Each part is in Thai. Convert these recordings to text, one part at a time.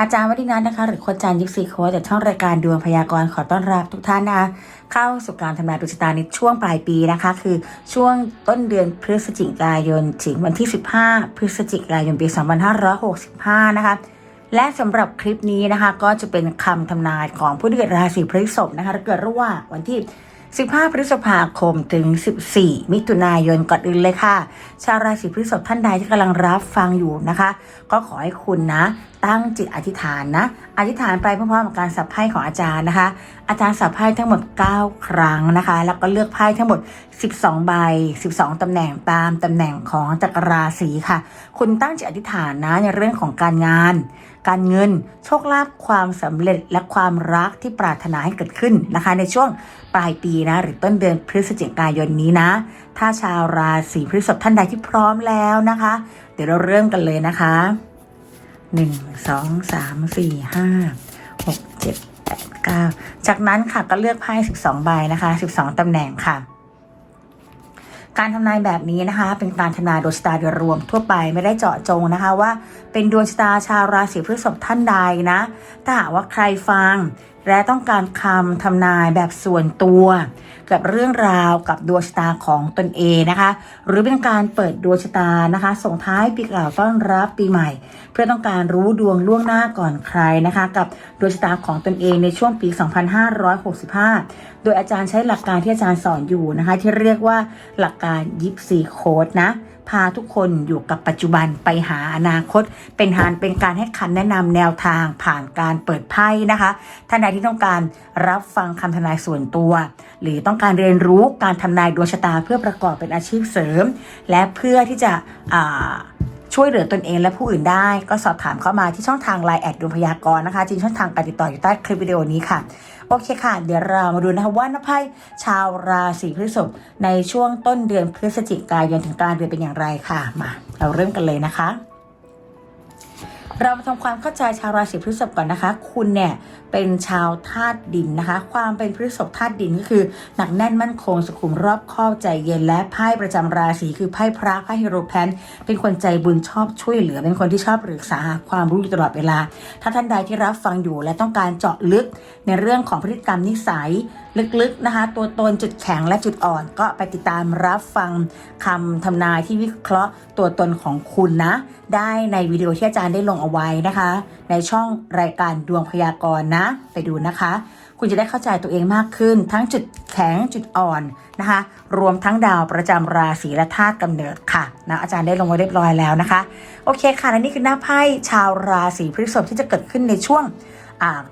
อาจารย์วัฒนัทนะคะ หรือโคนจานยิปซีโค้ดจากช่องรายการดวงพยากรณ์ขอต้อนรับทุกท่านนะคะเข้าสู่การทำนายดวงชะตาในช่วงปลายปีนะคะ คือช่วงต้นเดือนพฤศจิกายนถึงวันที่ 15 พฤศจิกายนปี 2565 นะคะและสำหรับคลิปนี้นะคะ ก็จะเป็นคำทำนายของผู้ที่เกิดราศีพฤษภนะคะเกิดระหว่างวันที่ 15 พฤษภาคมถึง 14 มิถุนายนก่อนอื่นเลยค่ะ ชาวราศีพฤษภท่านใดที่กำลังรับฟังอยู่นะคะ ก็ขอให้คุณนะ ตั้งจิตอธิษฐานนะ อธิษฐานไปพร้อมๆกับการสับไพ่ของอาจารย์นะคะ อาจารย์สับไพ่ทั้งหมด 9 ครั้งนะคะ แล้วก็เลือกไพ่ทั้งหมด 12 ใบ 12 ตำแหน่งตามตำแหน่งของจักรราศีค่ะ คุณตั้งจิตอธิษฐานนะในเรื่องของการงาน การเงิน โชคลาภ ความสำเร็จ และความรักที่ปรารถนาให้เกิดขึ้นนะคะ ในช่วงปลายปีนะ หรือต้นเดือนพฤศจิกายนนี้นะ ถ้าชาวราศีพฤษภท่านใดที่พร้อมแล้วนะคะ เดี๋ยวเราเริ่มกันเลยนะคะ หนึ่งสองสามสี่ห้าหกเจ็ดแปดเก้าจากนั้นค่ะก็เลือกไพ่สิบสองใบนะคะสิบสองตำแหน่งค่ะ การทำนายแบบนี้นะคะ เป็นการทำนายดวงชะตาโดยรวมทั่วไปไม่ได้เจาะจงนะคะว่า เป็นดวงชะตาชาวราศีพฤษภท่านใดนะ ถ้าหากว่าใครฟัง และต้องการคำทำนายแบบส่วนตัวกับเรื่องราวกับดวงชะตาของตนเองนะคะ หรือเป็นการเปิดดวงชะตานะคะ ส่งท้ายปีเก่าต้อนรับปีใหม่ เพื่อต้องการรู้ดวงล่วงหน้าก่อนใครนะคะ กับดวงชะตาของตนเองในช่วงปี 2565 โดยอาจารย์ใช้หลักการที่อาจารย์สอนอยู่นะคะ ที่เรียกว่าหลักการยิปซีโค้ดนะ พาทุกคนอยู่กับปัจจุบันไปหาอนาคต เป็นทานเป็นการให้คำแนะนำแนวทางผ่านการเปิดไพ่นะคะท่านใดที่ต้องการรับฟังคำทำนายส่วนตัว หรือต้องการเรียนรู้การทำนายดวงชะตาเพื่อประกอบเป็นอาชีพเสริม และเพื่อที่จะช่วยเหลือตนเองและผู้อื่นได้ ก็สอบถามเข้ามาที่ช่องทาง Line แอดดวงพยากรณ์นะคะจริงช่องทางการติดต่ออยู่ใต้คลิปวิดีโอนี้ค่ะโอเคค่ะ เดี๋ยวเรามาดูนะคะว่านภัยชาวราศีพฤษภในช่วงต้นเดือนพฤศจิกายนถึงกลางเดือนเป็นอย่างไรค่ะ มา เราเริ่มกันเลยนะคะ เรามาทำความเข้าใจชาวราศีพฤษภก่อนนะคะ คุณเนี่ยเป็นชาวธาตุดินนะคะ ความเป็นพฤษภธาตุดินก็คือ หนักแน่นมั่นคงสุขุมรอบคอบใจเย็นและไพ่ประจำราศีคือไพ่พระไพ่ฮีโรแพนเป็นคนใจบุญชอบช่วยเหลือ เป็นคนที่ชอบปรึกษาหาความรู้อยู่ตลอดเวลา ถ้าท่านใดที่รับฟังอยู่และต้องการเจาะลึกในเรื่องของพฤติกรรมนิสัย ลึกๆนะคะ ตัวตนจุดแข็งและจุดอ่อน ก็ไปติดตามรับฟังคำทำนายที่วิเคราะห์ตัวตนของคุณนะ ได้ในวิดีโอที่อาจารย์ได้ลงเอาไว้นะคะ ในช่องรายการดวงพยากรณ์นะ ไปดูนะคะ คุณจะได้เข้าใจตัวเองมากขึ้น ทั้งจุดแข็งจุดอ่อนนะคะ รวมทั้งดาวประจำราศีและธาตุกำเนิดค่ะนะอาจารย์ได้ลงไว้เรียบร้อยแล้วนะคะ โอเคค่ะและนี่คือหน้าไพ่ชาวราศีพฤษภที่จะเกิดขึ้นในช่วง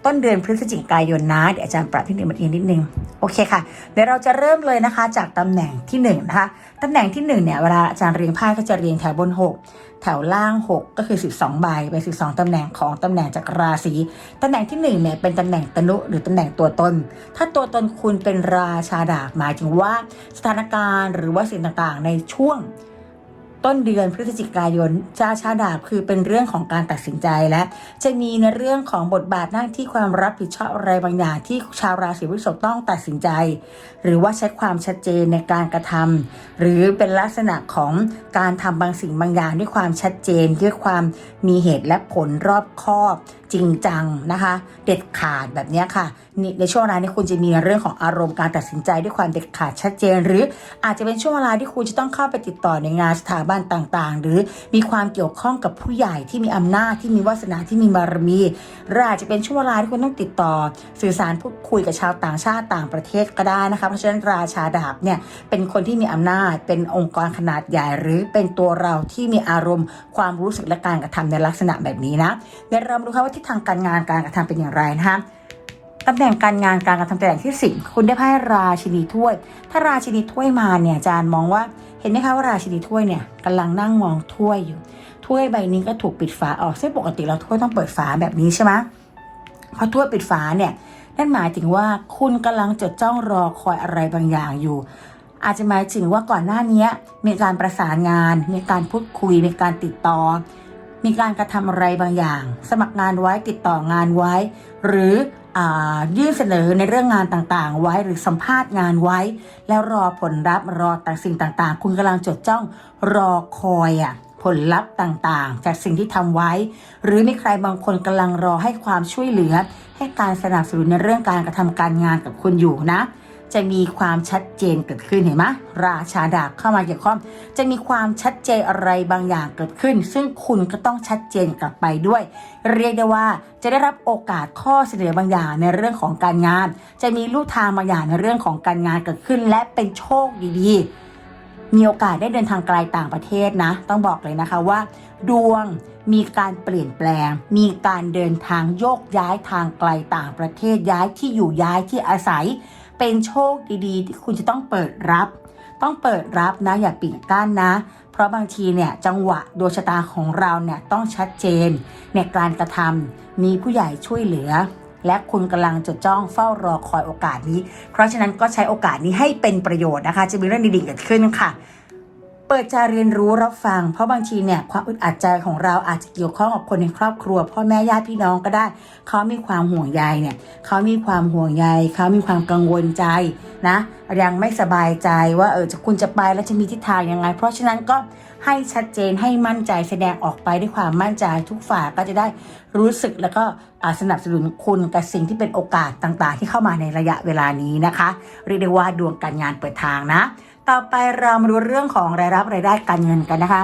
ต้นเดือนพฤศจิกายนนะเดี๋ยวอาจารย์ปรับที่หนึ่งมาเองนิดนึงโอเคค่ะ เดี๋ยวเราจะเริ่มเลยนะคะ จากตำแหน่งที่หนึ่งนะคะตำแหน่งที่หนึ่งเนี่ยเวลาอาจารย์เรียงไพ่ก็จะเรียงแถวบนหกแถวล่าง 6 ก็คือ 12 ใบเป็น12ตำแหน่งของตำแหน่งจากราศีตำแหน่งที่1เนี่ยเป็นตำแหน่งตนุหรือตำแหน่งตัวตน ถ้าตัวตนคุณเป็นราชาดาบหมายถึงว่าสถานการณ์หรือว่าสิ่งต่างๆ ในช่วง ต้นเดือนพฤศจิกายนชาชาดาบคือเป็นเรื่องของการตัดสินใจและจะมีในเรื่องของบทบาทหน้าที่ความรับผิดชอบอะไรบางอย่างที่ชาวราศีพฤษภต้องตัดสินใจ หรือว่าใช้ความชัดเจนในการกระทำหรือเป็นลักษณะของการทำบางสิ่งบางอย่างด้วยความชัดเจนด้วยความมีเหตุและผลรอบคอบจริงจังนะคะ เด็ดขาดแบบนี้ค่ะ ในช่วงเวลานี้คุณจะมีเรื่องของอารมณ์การตัดสินใจด้วยความเด็ดขาดชัดเจน หรืออาจจะเป็นช่วงเวลาที่คุณจะต้องเข้าไปติดต่อในงานสถาบันบันต่างๆ หรือมีความเกี่ยวข้องกับผู้ใหญ่ที่มีอำนาจที่มีวาสนาที่มีบารมีหรืออาจจะเป็นช่วงเวลาที่คุณต้องติดต่อ สื่อสารพูดคุยกับชาวต่างชาติต่างประเทศก็ได้นะคะเพราะฉะนั้นราชาดาบเนี่ยเป็นคนที่มีอำนาจ เป็นองค์กรขนาดใหญ่ หรือเป็นตัวเราที่มีอารมณ์ ความรู้สึกและการกระทำในลักษณะแบบนี้นะเดี๋ยวเรามาดูค่ะว่าทิศทางการงานการกระทำเป็นอย่างไรนะคะตำแหน่งการงานการกระทำตำแหน่งที่สิบคุณได้ไพ่ราชินีถ้วย ถ้าราชินีถ้วยมาเนี่ยอาจารย์มองว่า เห็นไหมคะว่าราชินีถ้วยเนี่ยกำลังนั่งมองถ้วยอยู่ ถ้วยใบนี้ก็ถูกปิดฝาออกซึ่งปกติเราถ้วยต้องเปิดฝาแบบนี้ใช่ไหมเพราะถ้วยปิดฝาเนี่ยนั่นหมายถึงว่าคุณกำลังจดจ้องรอคอยอะไรบางอย่างอยู่ อาจจะหมายถึงว่าก่อนหน้านี้มีการประสานงาน มีการพูดคุย มีการติดต่อ มีการกระทำอะไรบางอย่าง สมัครงานไว้ติดต่องานไว้ หรือ ยื่นเสนอในเรื่องงานต่างๆ ไว้หรือสัมภาษณ์งานไว้ แล้วรอผลลัพธ์รอแต่สิ่งต่างๆ คุณกำลังจดจ้องรอคอยอะผลลัพธ์ต่างๆ จากสิ่งที่ทำไว้ หรือมีใครบางคนกำลังรอให้ความช่วยเหลือ ให้การสนับสนุนในเรื่องการกระทำการงานกับคุณอยู่นะ จะมีความชัดเจนเกิดขึ้นเห็นไหมราชาดาบเข้ามาเกี่ยวข้องจะมีความชัดเจนอะไรบางอย่างเกิดขึ้น ซึ่งคุณก็ต้องชัดเจนกลับไปด้วย เรียกได้ว่าจะได้รับโอกาสข้อเสนอบางอย่างในเรื่องของการงาน จะมีลู่ทางบางอย่างในเรื่องของการงานเกิดขึ้น และเป็นโชคดีๆ มีโอกาสได้เดินทางไกลต่างประเทศนะ ต้องบอกเลยนะคะว่า ดวงมีการเปลี่ยนแปลง มีการเดินทางโยกย้ายทางไกลต่างประเทศย้ายที่อยู่ย้ายที่อาศัย เป็นโชคดีๆที่คุณจะต้องเปิดรับ ต้องเปิดรับนะ อย่าปิดกั้นนะ เพราะบางทีเนี่ยจังหวะดวงชะตาของเราเนี่ยต้องชัดเจนในการกระทำมีผู้ใหญ่ช่วยเหลือ และคุณกำลังจดจ้องเฝ้ารอคอยโอกาสนี้ เพราะฉะนั้นก็ใช้โอกาสนี้ให้เป็นประโยชน์นะคะ จะมีเรื่องดีๆเกิดขึ้นค่ะ เปิดใจเรียนรู้รับฟัง เพราะบางทีเนี่ยความอึดอัดใจของเราอาจจะเกี่ยวข้องกับคนในครอบครัว พ่อแม่ญาติพี่น้องก็ได้ เขามีความห่วงใยเนี่ยเขามีความห่วงใยเขามีความกังวลใจนะยังไม่สบายใจว่าเออคุณจะไปแล้วจะมีทิศทางยังไง เพราะฉะนั้นก็ให้ชัดเจนให้มั่นใจแสดงออกไปด้วยความมั่นใจทุกฝ่ายก็จะได้รู้สึกแล้วก็สนับสนุนคุณกับสิ่งที่เป็นโอกาสต่างๆ ที่เข้ามาในระยะเวลานี้นะคะ เรียกได้ว่าดวงการงานเปิดทางนะ ต่อไปเรามาดูเรื่องของรายรับรายได้การเงินกันนะคะ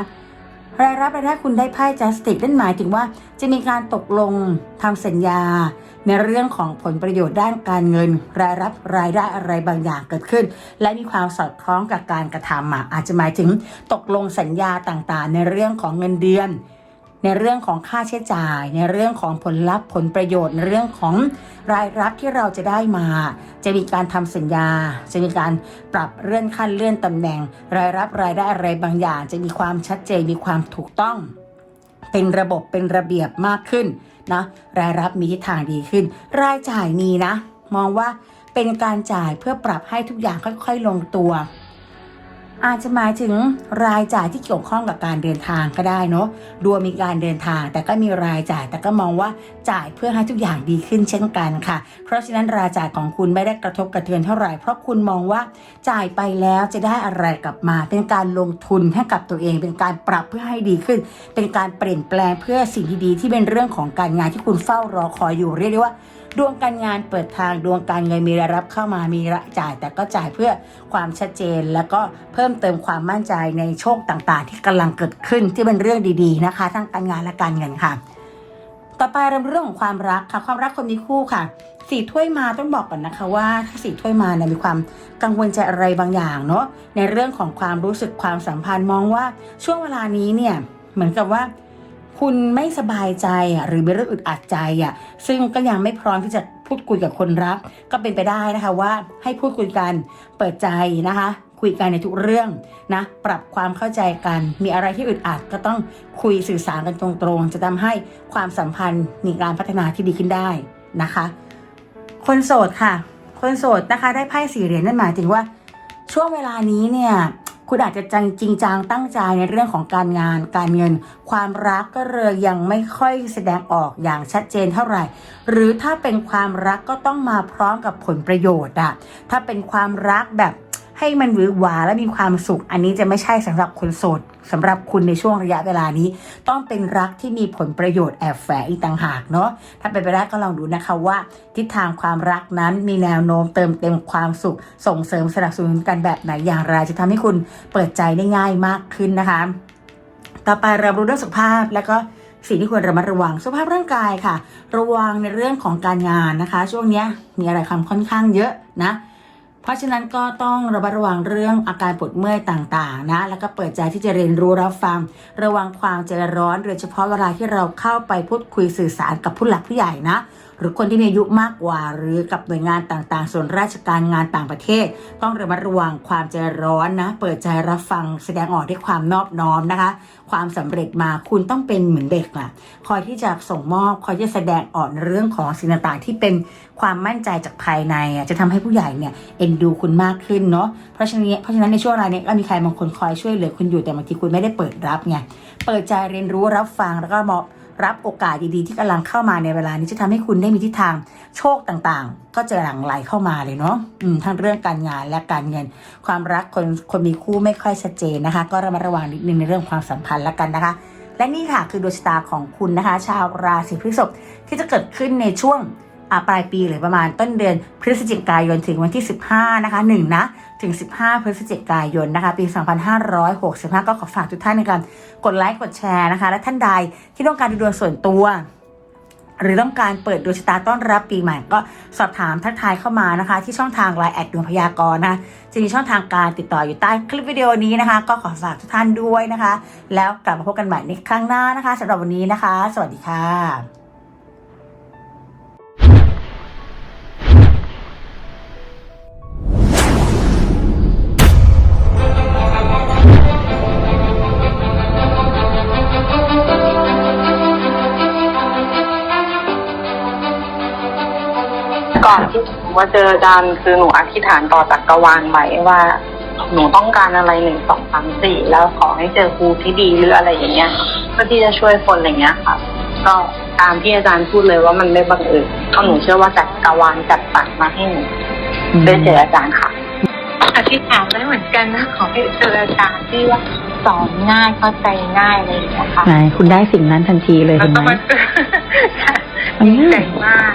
รายรับรายได้คุณได้ไพ่จัสติกนั่นหมายถึงว่าจะมีการตกลงทำสัญญา ในเรื่องของผลประโยชน์ด้านการเงิน รายรับรายได้อะไรบางอย่างเกิดขึ้น และมีความสอดคล้องกับการกระทำอะอาจจะหมายถึงตกลงสัญญาต่างๆ ในเรื่องของเงินเดือน ในเรื่องของค่าใช้จ่าย ในเรื่องของผลลัพธ์ผลประโยชน์ในเรื่องของรายรับที่เราจะได้มา จะมีการทำสัญญา จะมีการปรับเลื่อนขั้นเลื่อนตำแหน่ง รายรับรายได้อะไรบางอย่าง จะมีความชัดเจนมีความถูกต้อง เป็นระบบเป็นระเบียบมากขึ้นนะรายรับมีทิศทางดีขึ้น รายจ่ายมีนะ มองว่าเป็นการจ่ายเพื่อปรับให้ทุกอย่างค่อย ๆ ลงตัว อาจจะหมายถึงรายจ่ายที่เกี่ยวข้องกับการเดินทางก็ได้เนาะดวงมีการเดินทาง แต่ก็มีรายจ่าย แต่ก็มองว่าจ่ายเพื่อให้ทุกอย่างดีขึ้นเช่นกันค่ะ เพราะฉะนั้นรายจ่ายของคุณไม่ได้กระทบกระเทือนเท่าไหร่ เพราะคุณมองว่าจ่ายไปแล้วจะได้อะไรกลับมา เป็นการลงทุนให้กับตัวเอง เป็นการปรับเพื่อให้ดีขึ้น เป็นการเปลี่ยนแปลงเพื่อสิ่งที่ดีที่เป็นเรื่องของการงานที่คุณเฝ้ารอคอยอยู่เรียกได้ว่า ดวงการงานเปิดทางดวงการเงินมีรายรับเข้ามามีรายจ่าย แต่ก็จ่ายเพื่อความชัดเจน แล้วก็เพิ่มเติมความมั่นใจในโชคต่างๆ ที่กำลังเกิดขึ้นที่เป็นเรื่องดีๆนะคะ ทั้งการงานและการเงินค่ะ ต่อไปเราเรื่องของความรักค่ะ ความรักคนมีคู่ค่ะสี่ถ้วยมาต้องบอกก่อนนะคะว่าถ้าสี่ถ้วยมาเนี่ยมีความกังวลใจอะไรบางอย่างเนาะในเรื่องของความรู้สึกความสัมพันธ์มองว่าช่วงเวลานี้เนี่ยเหมือนกับว่า คุณไม่สบายใจอะหรือมีเรื่องอึดอัดใจอะซึ่งก็ยังไม่พร้อมที่จะพูดคุยกับคนรัก ก็เป็นไปได้นะคะว่าให้พูดคุยกันเปิดใจนะคะ คุยกันในทุกเรื่องนะปรับความเข้าใจกัน มีอะไรที่อึดอัดก็ต้องคุยสื่อสารกันตรงๆ จะทำให้ความสัมพันธ์มีการพัฒนาที่ดีขึ้นได้นะคะ คนโสดค่ะ คนโสดนะคะได้ไพ่สี่เหรียญนั่นหมายถึงว่าช่วงเวลานี้เนี่ย คุณอาจจะจังจริงจังตั้งใจในเรื่องของการงานการเงิน ความรักก็เลยยังไม่ค่อยแสดงออกอย่างชัดเจนเท่าไหร่ หรือถ้าเป็นความรักก็ต้องมาพร้อมกับผลประโยชน์อะถ้าเป็นความรักแบบ ให้มันหวือหวาและมีความสุข อันนี้จะไม่ใช่สำหรับคนโสดสำหรับคุณในช่วงระยะเวลานี้ ต้องเป็นรักที่มีผลประโยชน์แอบแฝงอีกต่างหากเนาะถ้าเป็นไปได้ก็ลองดูนะคะว่า ทิศทางความรักนั้นมีแนวโน้มเติมเต็มความสุข ส่งเสริมสนับสนุนกันแบบไหนอย่างไร จะทำให้คุณเปิดใจได้ง่ายมากขึ้นนะคะ ต่อไปเรารู้เรื่องสุขภาพแล้วก็สิ่งที่ควรระมัดระวังสุขภาพร่างกายค่ะ ระวังในเรื่องของการงานนะคะ ช่วงนี้มีอะไรคำค่อนข้างเยอะนะ เพราะฉะนั้นก็ต้องระมัดระวังเรื่องอาการปวดเมื่อยต่างๆนะ แล้วก็เปิดใจที่จะเรียนรู้รับฟัง ระวังความใจร้อนโดยเฉพาะเวลาที่เราเข้าไปพูดคุยสื่อสารกับผู้หลักผู้ใหญ่นะ หรือคนที่มีอายุมากกว่า หรือกับหน่วยงานต่างๆ ส่วนราชการงานต่างประเทศ ต้องระมัดระวังความใจร้อนนะ เปิดใจรับฟังแสดงออกด้วยความนอบน้อมนะคะ ความสำเร็จมาคุณต้องเป็นเหมือนเด็กอะคอยที่จะส่งมอบคอยที่จะแสดงออกในเรื่องของสิ่งต่างๆที่เป็นความมั่นใจจากภายในจะทำให้ผู้ใหญ่เนี่ยเอ็นดูคุณมากขึ้นเนาะเพราะฉะนั้นเพราะฉะนั้นในช่วงเวลาเนี้ก็มีใครบางคนคอยช่วยเหลือคุณอยู่แต่บางทีคุณไม่ได้เปิดรับไงเปิดใจเรียนรู้รับฟังแล้วก็มอบ รับโอกาสดีๆที่กำลังเข้ามาในเวลานี้จะทำให้คุณได้มีทิศทางโชคต่างๆ ก็จะหลั่งไหลเข้ามาเลยเนาะอืมทั้งเรื่องการงานและการเงิน ความรักคนคนมีคู่ไม่ค่อยชัดเจนนะคะ ก็ระมัดระวังนิดนึงในเรื่องความสัมพันธ์ละกันนะคะ และนี่ค่ะคือดวงชะตาของคุณนะคะ ชาวราศีพฤษภที่จะเกิดขึ้นในช่วง ปลายปีหรือประมาณต้นเดือนพฤศจิกายนถึงวันที่ 15 นะคะ1นะถึง 15 พฤศจิกายนนะคะ ปี 2565 ก็ขอฝากทุกท่านในการกดไลค์กดแชร์นะคะ และท่านใดที่ต้องการดูดวงส่วนตัว หรือต้องการเปิดดวงชะตาต้อนรับปีใหม่ ก็สอบถามทักทายเข้ามานะคะ ที่ช่องทางไลน์แอดดวงพยากรณ์นะคะจะมีช่องทางการติดต่ออยู่ใต้คลิปวิดีโอนี้นะคะ ก็ขอฝากทุกท่านด้วยนะคะ แล้วกลับมาพบกันใหม่ในครั้งหน้านะคะสำหรับวันนี้นะคะ สวัสดีค่ะ ที่หนูมาเจออาจารย์คือหนูอธิษฐานต่อจักรวาลไว้ว่า หนูต้องการอะไรหนึ่งสองสามสี่แล้วขอให้เจอครูที่ดีหรืออะไรอย่างเงี้ยเพื่อที่จะช่วยคนอะไรเงี้ยค่ะ ก็ตามที่อาจารย์พูดเลยว่ามันไม่บังเอิญเพราะหนูเชื่อว่าจักรวาลจัดสรรมาให้หนูได้เจออาจารย์ค่ะอธิษฐานไว้เหมือนกันนะขอให้เจออาจารย์ที่ว่าสอนง่ายเข้าใจง่ายอะไรอย่างเงี้ยค่ะไหนคุณได้สิ่งนั้นทันทีเลยแล้วเห็นก็ไหมมาเจอมันดีง่าใจยมาก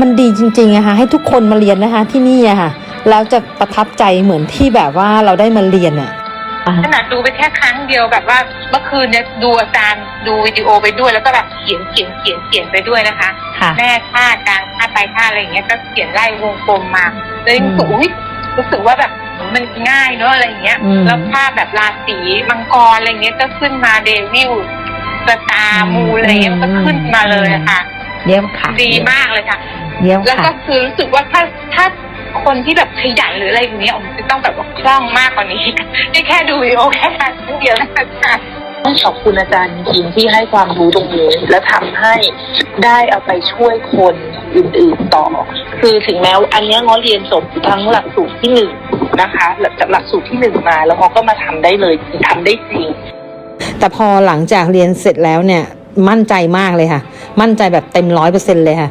มันดีจริงๆอะคะให้ทุกคนมาเรียนนะคะที่นี่อะค่ะแล้วจะประทับใจเหมือนที่แบบว่าเราได้มาเรียนอะขนาดดูไปแค่ครั้งเดียวแบบว่าเมื่อคืนเนี่ยดูอาจารย์ดูวิดีโอไปด้วยแล้วก็แบบเขียนเขียนเขียนเขียนไปด้วยนะคะคะแม่ค่ากลางค่าไปค่าอะไรอย่างเงี้ยก็เขียนไล่วงกลมมาเลยรู้สึกอุ้ยรู้สึกว่าแบบมันง่ายเนอะอะไรอย่างเงี้ยแล้วภาพแบบราศีมังกรอะไรเงี้ยก็ขึ้นมาเดวิลสตาร์มูอะไรเงี้ยมันก็ขึ้นมาเลยะค่ะเยี่ยมค่ะดีมากเลยค่ะ เยี่ยมแล้วค่ะก็คือรู้สึกว่าถ้าถ้าคนที่แบบขยันหรืออะไรอย่างเงี้ยผมจะต้องแบบว่าคล่องมากกว่านี้นี่แค่ดูวิดีโอแค่ครั้งเดียวนะคะต้องขอบคุณอาจารย์จริงๆที่ให้ความรู้ตรงนี้ และทำให้ได้เอาไปช่วยคนอื่นๆต่อ คือถึงแม้ว่าอันเนี้ยง้อเรียนจบทั้งหลักสูตรที่หนึ่งนะคะหลังจากหลักสูตรที่หนึ่งมาแล้วเขาก็มาทำได้เลยทำได้จริง แต่พอหลังจากเรียนเสร็จแล้วเนี่ย มั่นใจมากเลยค่ะ มั่นใจแบบเต็มร้อยเปอร์เซ็นเลยค่ะ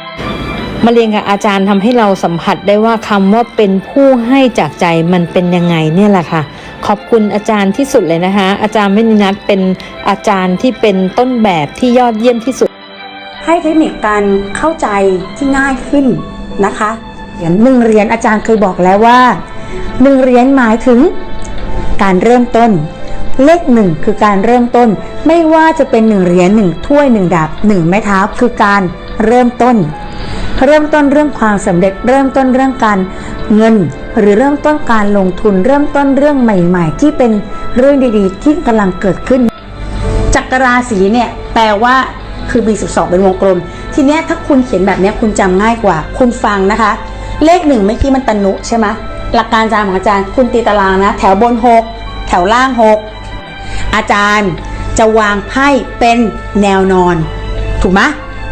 มาเรียนกับอาจารย์ทำให้เราสัมผัสได้ว่าคำว่าเป็นผู้ให้จากใจมันเป็นยังไงเนี่ยแหละค่ะ ขอบคุณอาจารย์ที่สุดเลยนะคะ อาจารย์มณีนัทเป็นอาจารย์ที่เป็นต้นแบบที่ยอดเยี่ยมที่สุด ให้เทคนิคการเข้าใจที่ง่ายขึ้นนะคะอย่างหนึ่งเหรียญอาจารย์เคยบอกแล้วว่าหนึ่งเหรียญหมายถึงการเริ่มต้น เลขหนึ่งคือการเริ่มต้น ไม่ว่าจะเป็นหนึ่งเหรียญหนึ่งถ้วยหนึ่งดาบหนึ่งไม้เท้าคือการเริ่มต้น เริ่มต้นเรื่องความสำเร็จ เริ่มต้นเรื่องการเงิน หรือเริ่มต้นการลงทุน เริ่มต้นเรื่องใหม่ ๆ ที่เป็นเรื่องดีๆ ที่กำลังเกิดขึ้น จักรราศีเนี่ยแปลว่าคือมี12เป็นวงกลม ทีเนี้ยถ้าคุณเขียนแบบเนี้ยคุณจำง่ายกว่า คุณฟังนะคะ เลขหนึ่งเมื่อกี้มันตนุใช่ไหมหลักการจารย์ของอาจารย์คุณตีตารางนะ แถวบน6แถวล่าง6อาจารย์จะวางไพ่เป็นแนวนอน ถูกไหม